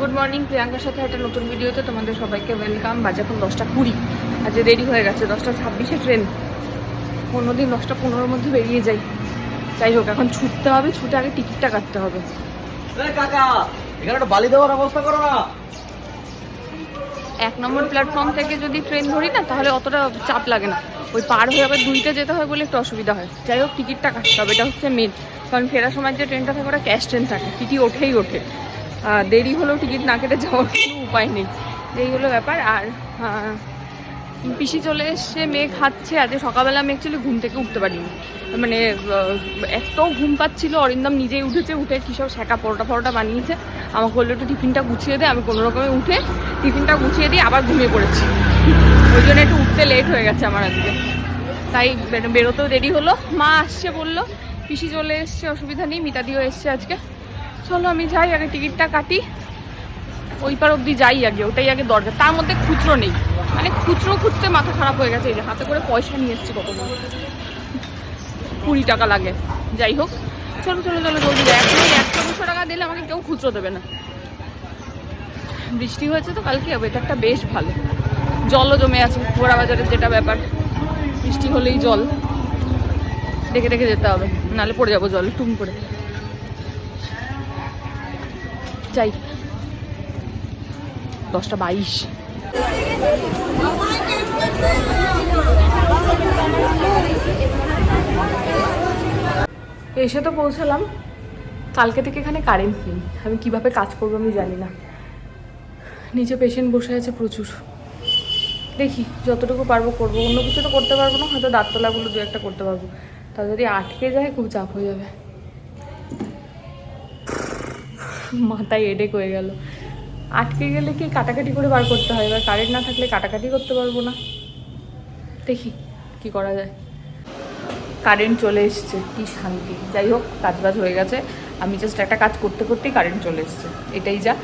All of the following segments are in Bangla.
গুড মর্নিং প্রিয়াঙ্কার সাথে একটা নতুন ভিডিওতে তোমাদের সবাইকে ওয়েলকাম বাজে এখন দশটা কুড়ি। আজকে রেডি হয়ে গেছে দশটা ছাব্বিশে ট্রেন পনেরো দিন দশটা পনেরোর মধ্যে বেরিয়ে যাই। যাই হোক এখন ছুটতে হবে ছুটে আগে টিকিটটা কাটতে হবে। এই কাকা এখানে একটা বালি দেওয়ার ব্যবস্থা করো না। এক নম্বর প্ল্যাটফর্ম থেকে যদি ট্রেন ধরি না তাহলে অতটা চাপ লাগে না। ওই পার হয়ে আবার দুইতে যেতে হয় বলে একটু অসুবিধা হয়। যাই হোক টিকিটটা কাটতে হবে এটা হচ্ছে মেন কারণ ফেরার সময় যে ট্রেনটা থাকে ওটা ক্যাশ ট্রেন থাকে। টিটি ওঠেই ওঠে। দেরি হলেও টিকিট না কেটে যাওয়ার কোনো উপায় নেই। এই হলো ব্যাপার। আর পিসি চলে এসছে, মেঘ খাচ্ছে আজকে সকালবেলা আমি অ্যাকচুয়ালি ঘুম থেকে উঠতে পারিনি। মানে এত ঘুম পাচ্ছিল, অরিন্দম নিজেই উঠেছে, উঠে কী সব শেখা পরোটা ফরোটা বানিয়েছে। আমাকে বলল, একটু টিফিনটা গুছিয়ে দে, আমি কোনো রকমে উঠে টিফিনটা গুছিয়ে দিয়ে আবার ঘুমিয়ে পড়েছি। ওই জন্য একটু উঠতে লেট হয়ে গেছে আমার আজকে। তাই বেরোতেও দেরি হলো। মা আসছে বলল। পিসি চলে এসছে, অসুবিধা নেই, মিতাদিও এসছে আজকে। চলো আমি যাই, আগে টিকিটটা কাটি। ওই পার অবধি যাই আগে, ওটাই আগে দরকার। তার মধ্যে খুচরো নেই। মানে খুচরো খুঁজতে মাথা খারাপ হয়ে গেছে, এই যে হাতে করে পয়সা নিয়ে এসছি কত কুড়ি টাকা লাগে। যাই হোক, চলো চলো চলো জলদি যাই একশো দুশো টাকা দিলে আমাকে কেউ খুচরো দেবে না। বৃষ্টি হয়েছে তো কালকে ওয়েদারটা বেশ ভালো। জলও জমে আছে ঘোড়া বাজারের যেটা ব্যাপার। বৃষ্টি হলেই জল। দেখে দেখে যেতে হবে। নাহলে পড়ে যাব জল, টুম করে। যাই দশটা বাইশ। এসে তো পৌঁছালাম। কালকে থেকে এখানে কারেন্ট নেই। আমি কীভাবে কাজ করব আমি জানি না। নিচে পেশেন্ট বসে আছে প্রচুর। দেখি, যতটুকু পারব করব। অন্য কিছু তো করতে পারব না, হয়তো দাঁততলাগুলো দু একটা করতে পারব। তা যদি আটকে যায়, খুব চাপ হয়ে যাবে। মাথায় এডেক হয়ে গেল। আটকে গেলে কি কাটাকাটি করে বার করতে হয়? এবার কারেন্ট না থাকলে কাটাকাটি করতে পারব না। দেখি কি করা যায়। কারেন্ট চলে এসছে। কি শান্তি। যাই হোক, কাজবাজ হয়ে গেছে। আমি জাস্ট একটা কাজ করতে করতেই কারেন্ট চলে এসছে। এটাই যা।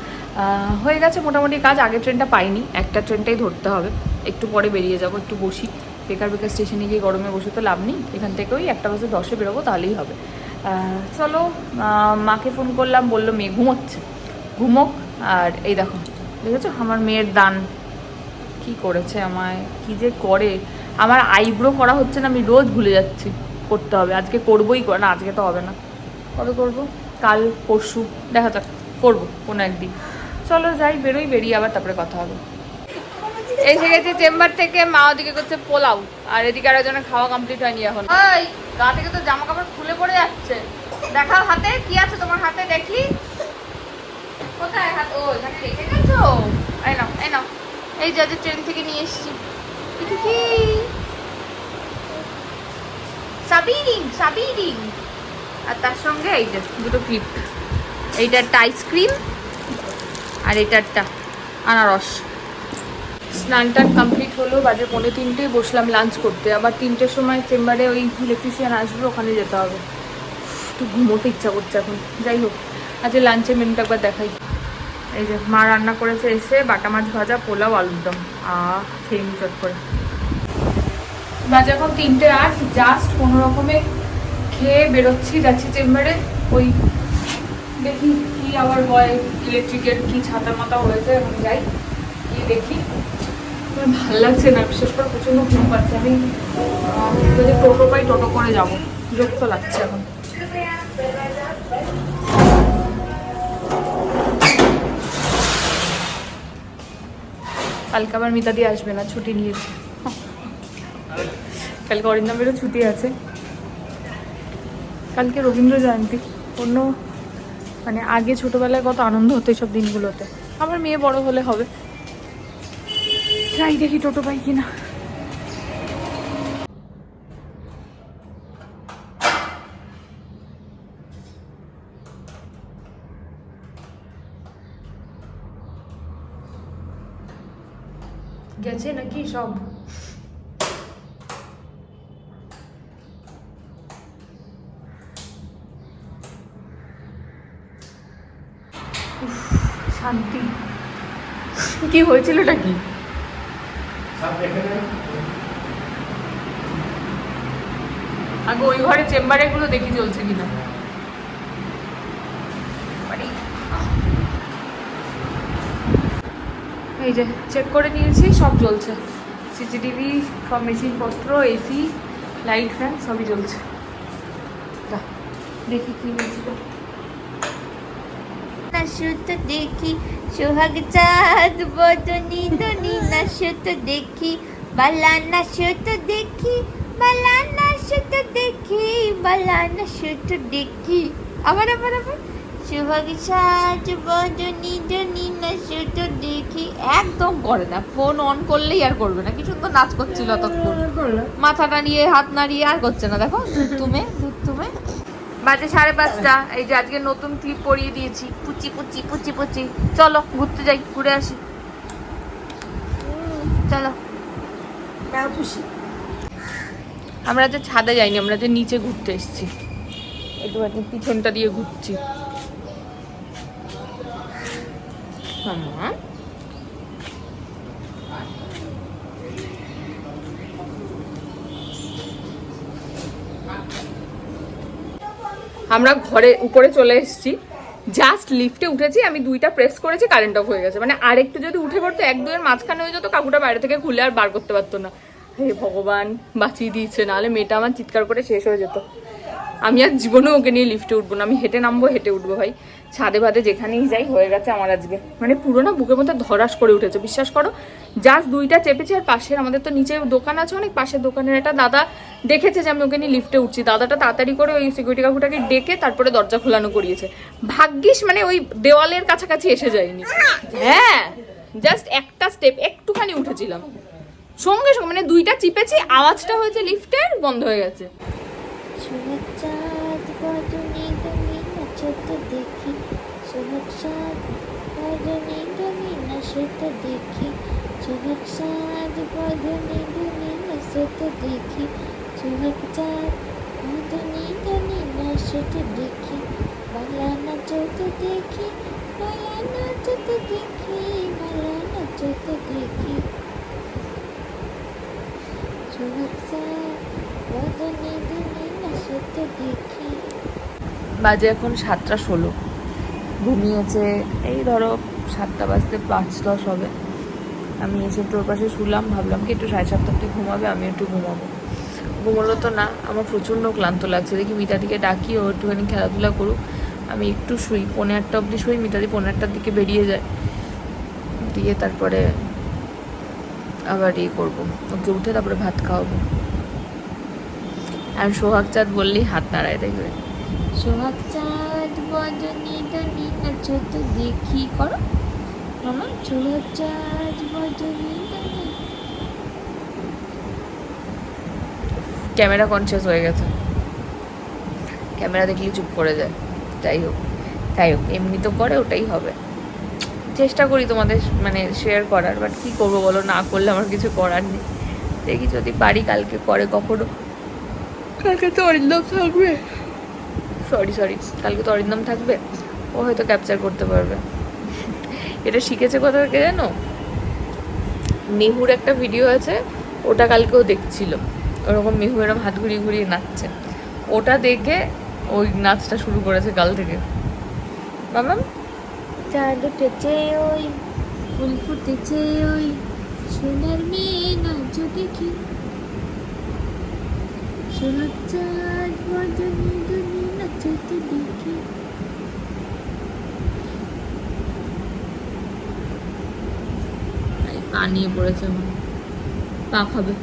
হয়ে গেছে মোটামুটি কাজ। আগের ট্রেনটা পাইনি। একটা ট্রেনটাই ধরতে হবে। একটু পরে বেরিয়ে যাব, একটু বসি। বেকার বেকার স্টেশনে গিয়ে গরমে বসে তো লাভ নেই। এখান থেকে ওই একটা বাজে দশে বেরোবো, তাহলেই হবে। চলো মাকে ফোন করলাম, বলল মেয়ে ঘুমোচ্ছে। ঘুমোক, আর এই দেখো, দেখেছ? আমার মেয়ের দান। কি করেছে আমায়? কি যে করে? আমার আইব্রো করা হচ্ছে না, আমি রোজ ভুলে যাচ্ছি। করতে হবে। আজকে করবোই কর- না, আজকে তো হবে না। কবে করব? কাল, পরশু। দেখা যাক, করব কোনো একদিন। চলো যাই, বেরোই, বেরিয়ে আবার তারপরে কথা হবে। এসে গেছে চেম্বার থেকে, মা ওদিকে করছে পোলাও। আর এদিকে আর খাওয়া কমপ্লিট হয়নি এখন। গা থেকে তো জামা কাপড় খুলে পড়ে যাচ্ছে। দেখাও হাতে, কি আছে তোমার হাতে দেখি? কোথায় হাত? ও, এখানে রেখে গেছো? এই নাও এই নাও। এই যে ট্রেন থেকে নিয়ে এসেছি। এটা কি? সাবি রিং আর তার সঙ্গে এই যে, দুটো গিফট এইটা একটা আইসক্রিম আর একটা আনারস। স্নান টান কমপ্লিট হলো, বাজে পৌনে তিনটে, বসলাম লাঞ্চ করতে। আবার তিনটের সময় চেম্বারে ওই ইলেকট্রিশিয়ান আসবে, ওখানে যেতে হবে। একটু ঘুমোতে ইচ্ছা করছে এখন। যাই হোক, আজকে লাঞ্চের মেনুটা একবার দেখাই। এই যে মা রান্না করেছে এসে বাটা মাছ ভাজা, পোলাও, আলুর দম। খেয়ে নি চট করে। বাজে এখন তিনটে আট জাস্ট কোনো রকমে খেয়ে বেরোচ্ছি, যাচ্ছি চেম্বারে ওই দেখি কি আবার হয় ইলেকট্রিকের কি ছাতা মাথা হয়েছে, এখন যাই কি দেখি। আমার ভালো লাগছে না, বিশেষ করে প্রচণ্ড ঘুম পাচ্ছে। আমি যদি টোটো পাই টোটো করে যাব। বিরক্ত লাগছে এখন। কালকে আবার মিতা দিয়ে আসবে না, ছুটি নিয়েছে কালকে অরিন্দমেরও ছুটি আছে। কালকে রবীন্দ্র জয়ন্তী। অন্য মানে আগে ছোটবেলায় কত আনন্দ হতো এইসব দিনগুলোতে। আমার মেয়ে বড় হলে হবে। যাই দেখি টোটো পাই কিনা। গেছে নাকি সব? শান্তি। কি হয়েছিলটা কি? আগে ওই ঘরে চেম্বারে গুলো দেখি চলছে কিনা। এই যে চেক করে নিয়েছি সব চলছে। সিসিটিভি সব মেশিনপত্র এসি লাইট ফ্যান সবই যা, দেখি কি হয়েছিল নাশুত দেখি সোহাগ চাঁদ বদনি দনি নাশুত দেখি বালা নাশুত দেখি বালা নাশুত দেখি বালা নাশুত দেখি। আবার আবার আবার। সোহাগ চাঁদ বদনি দনি নাশুত দেখি একদম করে না। ফোন অন করলেই আর করবে না। কিছু তো নাচ করছিল ততক্ষণ মাথাটা নিয়ে হাত নাড়িয়ে আর করছে না। দেখো তুমে বাজে সাড়ে পাঁচটা। এই যে আজকে নতুন ক্লিপ পরিয়ে দিয়েছি। পুচি পুচি পুচি পুচি। চলো ঘুরতে যাই ঘুরে আসি। চলো। আমরা যে ছাদে যাইনি আমরা যে নিচে ঘুরতে এসছি। একটু পিছনটা দিয়ে ঘুরছি। মামা আমরা ঘরে উপরে চলে এসেছি। জাস্ট লিফটে উঠেছি, আমি দুইটা প্রেস করেছি কারেন্ট অফ হয়ে গেছে। মানে আরেকটু যদি উঠে পড়তো, এক দুয়ের মাঝখানে হয়ে যেত, কাকুটা বাইরে থেকে খুলে আর বার করতে পারতো না। হে ভগবান, বাঁচিয়ে দিয়েছে, নাহলে মেয়েটা আমার চিৎকার করে শেষ হয়ে যেত। আমি আর জীবনেও ওকে নিয়ে লিফটে উঠবো না, আমি হেঁটে নামবো, হেঁটে উঠবো ভাই। ছাদে ভাদে যেখানেই যাই, হয়ে গেছে আমার আজকে। মানে পুরো না বুকের মধ্যে ধরাস করে উঠেছে, বিশ্বাস করো। জাস্ট দুইটা চেপেছি আর পাশের, আমাদের তো নিচে দোকান আছে অনেক, পাশের দোকানের একটা দাদা দেখেছে যে আমি ওকে নিয়ে লিফটে উঠছি। দাদাটা তাড়াতাড়ি করে ওই সিকিউরিটি কাকুটাকে ডেকে তারপরে দরজা খোলানো করিয়েছে। ভাগ্যিস মানে ওই দেওয়ালের কাছাকাছি এসে যায়নি। হ্যাঁ জাস্ট একটা স্টেপ একটুখানি উঠেছিলাম। সঙ্গে সঙ্গে মানে দুইটা চিপেছি, আওয়াজটা হয়েছে লিফটের বন্ধ হয়ে গেছে। সোহাগ চাঁদ বদনি দনি নাচত দেখি। সোহাগ চাঁদ বদনি দনি নাচত দেখি। সোহাগ চাঁদ বদনি দনি নাচত দেখি। বালা নাচত দেখি, বালা নাচত দেখি, বালা নাচত দেখি। দেখি। বাজে এখন সাতটা ষোলো। ঘুমিয়েছে। এই ধরো সাতটা বাজতে পাঁচ দশ হবে। আমি এসে ওর পাশে শুলাম, ভাবলাম কি একটু সাড়ে সাতটা অব্দি ঘুমাবে আমি একটু ঘুমাবো। ঘুমোলো তো না, আমার প্রচণ্ড ক্লান্ত লাগছে। দেখি মিতাদিকে ডাকি, ও একটুখানি খেলাধুলা করুক। আমি একটু শুই পনেরো আটটা অবধি শুই, মিতাদি পনেরো আটটার দিকে বেরিয়ে যায়। দিয়ে তারপরে আবার ইয়ে করব। ওকে উঠে তারপরে ভাত খাওয়াবো। আর সোহাগ চাঁদ বললেই হাত নাড়ায় দেখবে। সোহাগ চাঁদ দনি নাচত দেখি করো। সোহাগ চাঁদ বদনি দনি ক্যামেরা কনসিয়াস হয়ে গেছে। ক্যামেরা দেখলে চুপ করে যায়। যাই হোক যাই হোক এমনি তো করে ওটাই হবে। চেষ্টা করি তোমাদের মানে শেয়ার করার বাট কী করব বলো? না করলে আমার কিছু করার নেই। দেখি যদি পারি কালকে করে কখনো। কালকে তো অরিন্দম থাকবে। সরি সরি কালকে তো অরিন্দম থাকবে। ও হয়তো ক্যাপচার করতে পারবে। এটা শিখেছে কোথা থেকে জানো? মেহুর একটা ভিডিও আছে, ওটা কালকেও দেখছিল। ওরকম মেহু এরকম হাত ঘুরিয়ে ঘুরিয়ে নাচছে। ওটা দেখে ওই নাচটা শুরু করেছে কাল থেকে। মামাম? চাঁদ উঠেছে ওই, ফুল ফুটেছে ওই, সোনার মেয়ে নাচ দেখি। সোহাগ চাঁদ বদনি দেখি পা পড়েছে পা খাবে।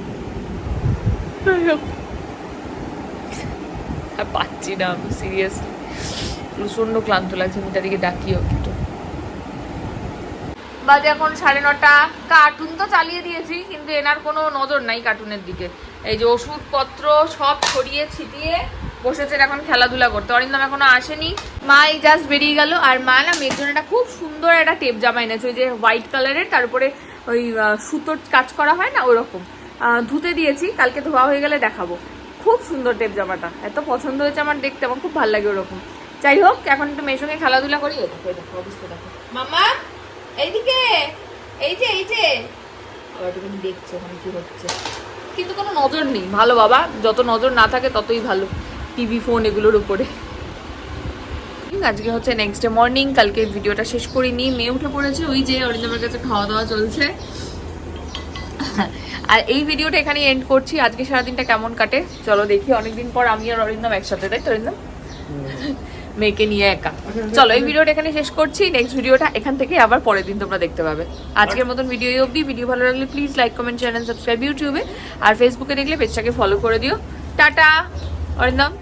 পাচ্ছি না আমি সিরিয়াসলি প্রচণ্ড ক্লান্ত লাগছে মিটাদিকে ডাকিও একটু। বাজে এখন সাড়ে নটা। কার্টুন তো চালিয়ে দিয়েছি, কিন্তু এনার কোনো নজর নাই কার্টুনের দিকে। এই যে ওষুধপত্র সব ছড়িয়ে ছিটিয়ে বসেছেন এখন খেলাধুলা করতে। অরিন্দম এখনও আসেনি। মা এই জাস্ট বেরিয়ে গেল আর মা না মেয়ের জন্য একটা খুব সুন্দর একটা টেপ জামা এনেছে। ওই যে হোয়াইট কালারের তার উপরে ওই সুতোর কাজ করা হয় না, ওরকম। ধুতে দিয়েছি, কালকে ধোয়া হয়ে গেলে দেখাবো। খুব সুন্দর টেপ জামাটা। এত পছন্দ হয়েছে আমার দেখতে, আমার খুব ভালো লাগে ওরকম। যাই হোক, এখন একটু মেয়ের সঙ্গে খেলাধুলা করি। দেখো দেখো মামা এইদিকে, এই যে এই যে। দেখছে কি হচ্ছে। কিন্তু কোনো নজর নেই। ভালো বাবা, যত নজর না থাকে ততই ভালো। টিভি ফোন এগুলোর উপরে। আজকে হচ্ছে নেক্সট ডে মর্নিং কালকে ভিডিওটা শেষ করিনি, মেয়ে উঠে পড়েছে, ওই যে অরিন্দমের কাছে খাওয়া দাওয়া চলছে। আর এই ভিডিওটা এখানে এন্ড করছি। আজকে সারাদিনটা কেমন কাটে? চলো দেখি, অনেকদিন পর আমি আর অরিন্দম একসাথে, তাই তো অরিন্দম? মেয়েকে নিয়ে একা। চলো, এই ভিডিওটা এখানে শেষ করছি। নেক্সট ভিডিওটা এখান থেকে আবার পরের দিন তোমরা দেখতে পাবে। আজকের মতন ভিডিও অবধি। ভিডিও ভালো লাগলে please like comment channel subscribe ইউটিউবে আর ফেসবুকে দেখলে পেজটাকে ফলো করে দিও। টাটা! অরিন্দম!